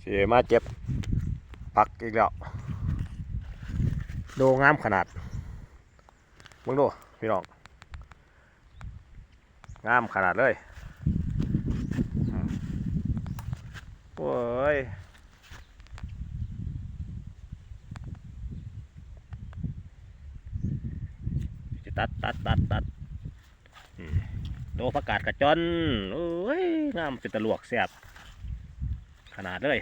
เสีมาเจ็บปักอีกแล้วดูงามขนาดมึงดูพี่น้องงามขนาดเลยโอ้ยจะตัดตัดตัดตัดโดประกาศกระจอนโอ้ยงามเป็นตะลวกแซ่บ นาดเลย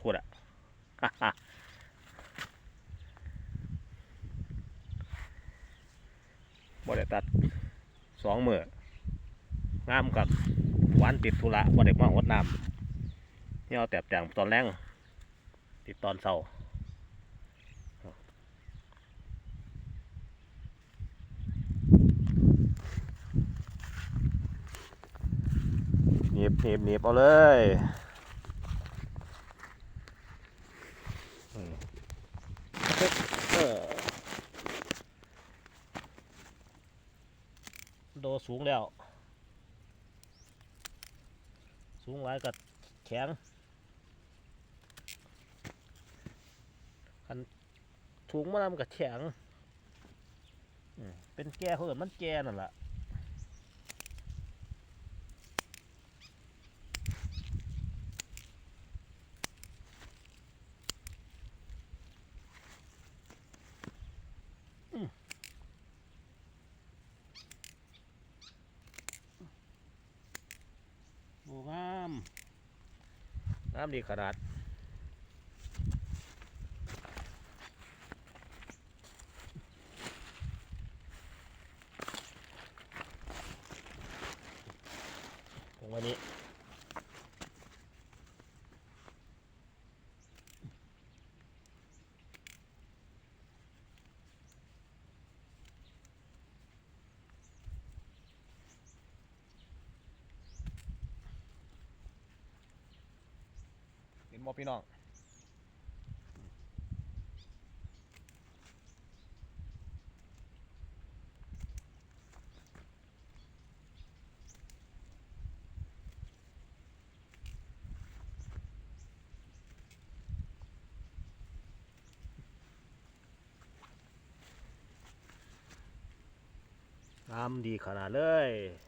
พูดอะบ่ได้ตัดสองมืองามกับหวานติดธุระบ่ได้มาหดน้ำเนี่ยเอาแต่แต่งตอนแรงติดตอนเศร้า นีบหนีบหนีบเอาเลยโดสูงแล้ว สูงหลายกับแข็งคันถุงมันำกับแข็งเป็นแก่เขาเอินมันแก่นั่นแหละโอ้งาม งามดีขนาดตรงวันนี้ บ่พี่น้องงามดีขนาดเลย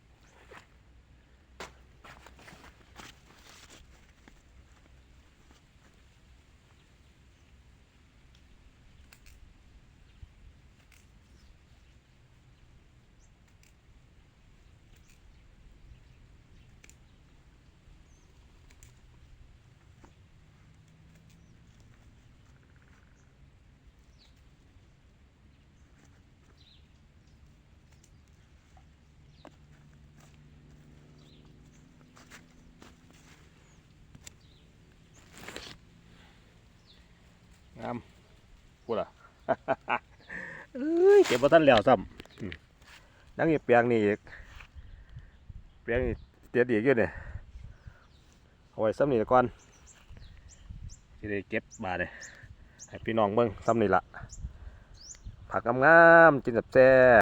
งามพูดอะเอ้ยเก็บมาท่านแล้วซ้ำนั่งอีกเปียงนี่อีกเปียงนี่เตียดีกอยู่เนี่ยเอาไว้ซ้ำนี่ก่อนที่ได้เก็บบาดเลยให้พี่น้องเบิ้งซ้ำนี่ละผักงามๆกินแบบแซ่